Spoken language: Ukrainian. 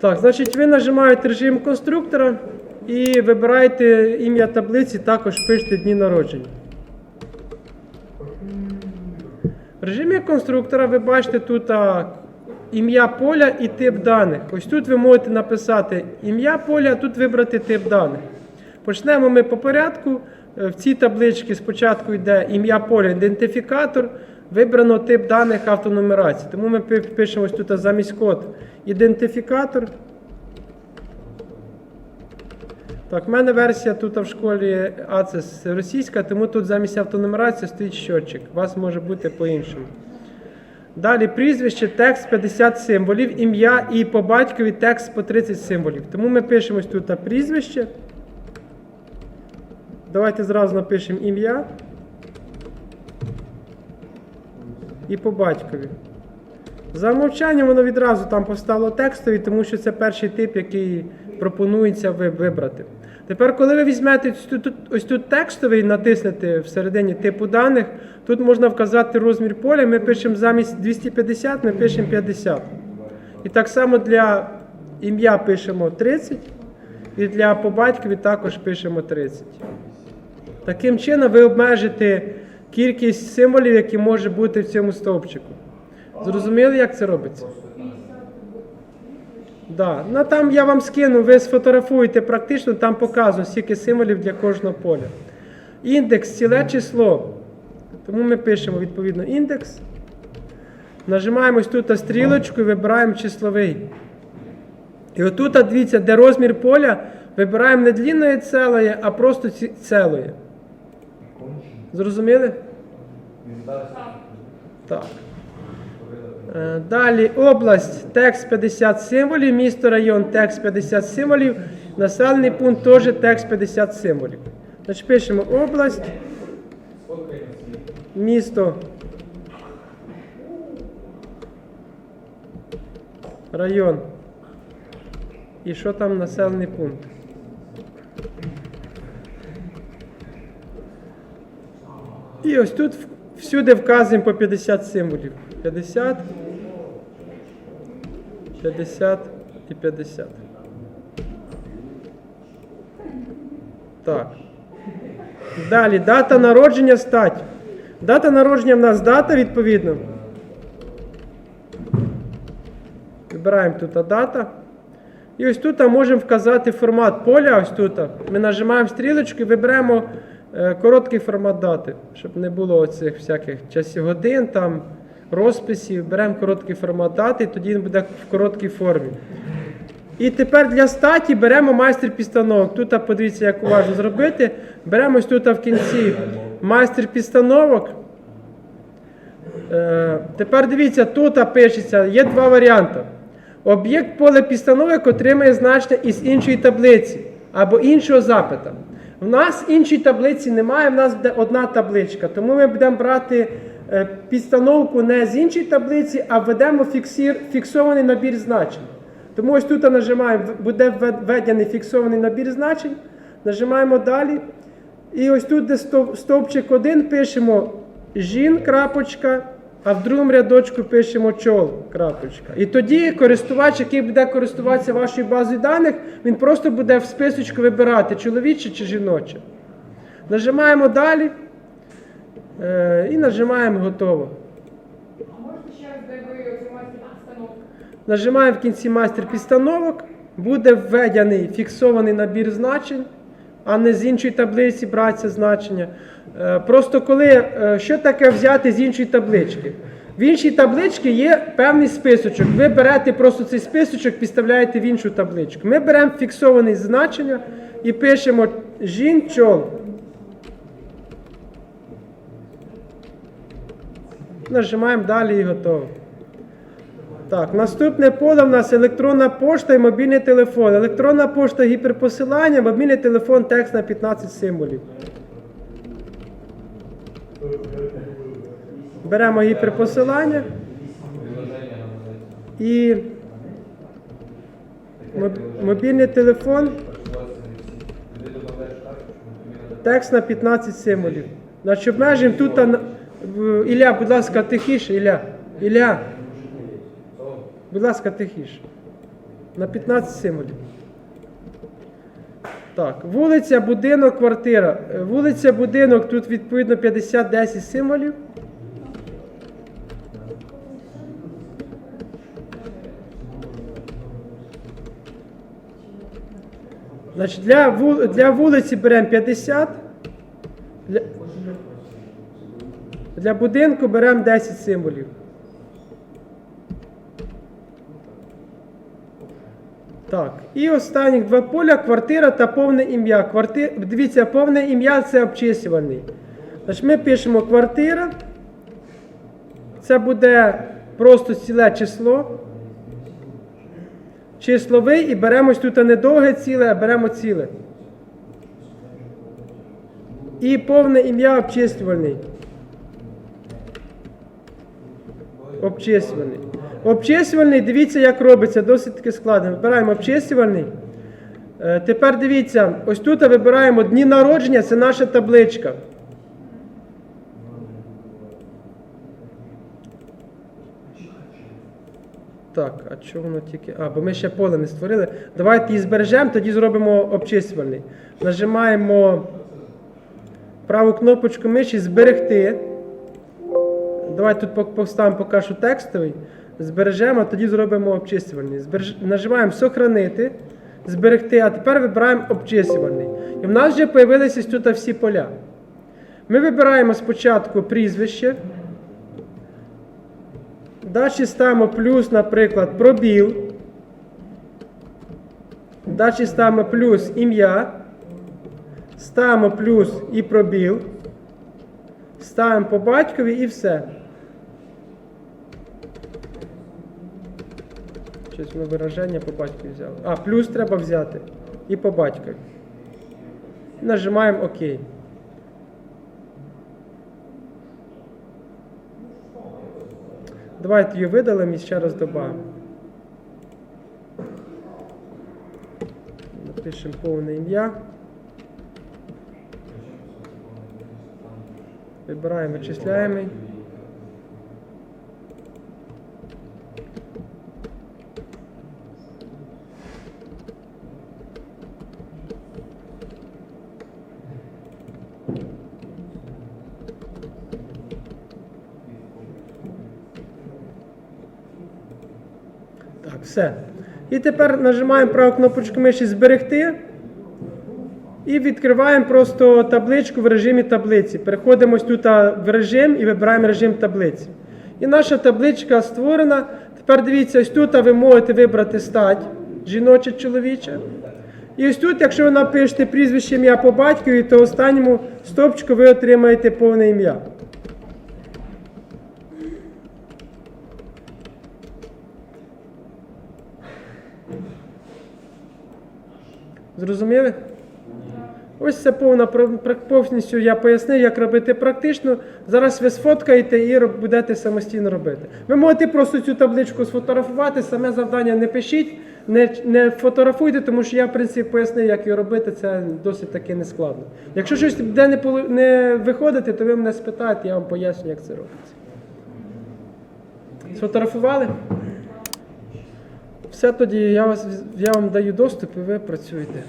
Так, значить, ви нажимаєте режим конструктора і вибираєте ім'я таблиці, також пишете дні народження. В режимі конструктора ви бачите тут ім'я поля і тип даних. Ось тут ви можете написати ім'я поля, а тут вибрати тип даних. Почнемо ми по порядку. Е, В цій табличці спочатку йде ім'я поля, ідентифікатор, вибрано тип даних автонумерації. Тому ми пишемо ось тут замість код ідентифікатор. Так, в мене версія тут в школі ACES російська, тому тут замість автонумерації стоїть щотчик. У вас може бути по-іншому. Далі прізвище, текст 50 символів, ім'я і по батькові текст по 30 символів. Тому ми пишемо тут прізвище. Давайте зразу напишемо ім'я. І по батькові. За умовчанням воно відразу там поставило текстовий, тому що це перший тип, який пропонується вибрати. Тепер, коли ви візьмете ось тут, текстовий, натиснете всередині типу даних, тут можна вказати розмір поля. Ми пишемо замість 250, ми пишемо 50. І так само для ім'я пишемо 30, і для по батькові також пишемо 30. Таким чином ви обмежите кількість символів, які може бути в цьому стовпчику. Зрозуміли, як це робиться? Да. Ну там я вам скину, ви сфотографуєте практично, там показано, скільки символів для кожного поля. Індекс ціле число. Тому ми пишемо відповідно індекс. Нажимаємо тут стрілочку і вибираємо числовий. І отут, дивіться, де розмір поля, вибираємо не длінної целої, а просто ці- целої. Зрозуміли? Так. Е, Далі область, текст 50 символів, місто, район, текст 50 символів, населений пункт теж текст 50 символів. Значить, пишемо область, місто, район. І що там населений пункт? І ось тут всюди вказуємо по 50 символів. 50, 50 і 50. Так. Далі дата народження стать. Дата народження в нас дата, відповідно. Вибираємо тут дата. І ось тут можемо вказати формат поля. Ось тут. Ми нажимаємо стрілочку і виберемо е, короткий формат дати, щоб не було оцих всяких часів годин, там, розписів. Беремо короткий формат дати, і тоді він буде в короткій формі. І тепер для статі беремо майстер підстановок. Тут подивіться, як уважно зробити. Беремо ось тут в кінці майстер підстановок. Е, тепер дивіться, тут пишеться, є два варіанти. Об'єкт поле підстановок отримає значення із іншої таблиці або іншого запита. В нас іншої таблиці немає, в нас буде одна табличка. Тому ми будемо брати е, підстановку не з іншої таблиці, а введемо фіксір, фіксований набір значень. Тому ось тут нажимаємо, буде введений фіксований набір значень. Нажимаємо далі. І ось тут, де стовпчик 1, пишемо жін, крапочка, а в другому рядочку пишемо чол, крапочка. І тоді користувач, який буде користуватися вашою базою даних, він просто буде в списочку вибирати, чоловіче чи жіноче. Нажимаємо далі е, і нажимаємо готово. Нажимаємо в кінці майстер підстановок, буде введений фіксований набір значень, а не з іншої таблиці братися значення. Е, Просто коли, е, що таке взяти з іншої таблички? В іншій табличці є певний списочок. Ви берете просто цей списочок, підставляєте в іншу табличку. Ми беремо фіксовані значення і пишемо жін чол. Нажимаємо далі і готово. Так, наступне поле в нас електронна пошта і мобільний телефон. Електронна пошта гіперпосилання, мобільний телефон текст на 15 символів. Беремо гіперпосилання і мобільний телефон. Текст на 15 символів. Значить, обмежуємо тут. Ілля, будь ласка, тихіше, Ілля. Ілля. Будь ласка, тихіше. На 15 символів. Так, вулиця, будинок, квартира. Е, Вулиця, будинок, тут відповідно 50-10 символів. Значить, для, для вулиці беремо 50. Для... для будинку беремо 10 символів. Так, і останні два поля квартира та повне ім'я. Кварти... Дивіться, повне ім'я це обчислювальний. Значить, ми пишемо квартира. Це буде просто ціле число. Числовий і беремо тут не довге ціле, а беремо ціле. І повне ім'я обчислювальний. Обчислювальний. Обчислювальний, дивіться, як робиться, досить таки складно. Вибираємо обчислювальний. Е, Тепер дивіться, ось тут вибираємо дні народження, це наша табличка. Так, а чого воно тільки. А, бо ми ще поле не створили. Давайте її збережемо, тоді зробимо обчислювальний. Нажимаємо праву кнопочку миші зберегти. Давайте тут поставимо поки що текстовий. Збережемо, а тоді зробимо обчислювальний. Збереж... Нажимаємо сохранити, зберегти, а тепер вибираємо обчислювальний. І в нас вже з'явилися тут всі поля. Ми вибираємо спочатку прізвище. Далі ставимо плюс, наприклад, пробіл. Далі ставимо плюс ім'я. Ставимо плюс і пробіл. Ставимо по батькові і все. Щось ми вираження по батькові взяли. А, плюс треба взяти. І по батькові. Нажимаємо ОК. Давайте її видалимо і ще раз додамо. Напишемо повне ім'я. Вибираємо вичисляємий. Так, все. І тепер нажимаємо праву кнопочку миші зберегти. І відкриваємо просто табличку в режимі таблиці. Переходимо тут в режим і вибираємо режим таблиці. І наша табличка створена. Тепер дивіться, ось тут ви можете вибрати стать жіноча чоловіча. І ось тут, якщо ви напишете прізвище ім'я по батькові, то останньому стопчику ви отримаєте повне ім'я. Зрозуміли? Ось це повна повністю я пояснив, як робити практично. Зараз ви сфоткаєте і будете самостійно робити. Ви можете просто цю табличку сфотографувати, саме завдання не пишіть, не, не фотографуйте, тому що я в принципі пояснив, як його робити, це досить таки нескладно. Якщо щось де не, не виходите, то ви мене спитаєте, я вам поясню, як це робиться. Сфотографували? Все тоді я, вас, я вам даю доступ і ви працюєте.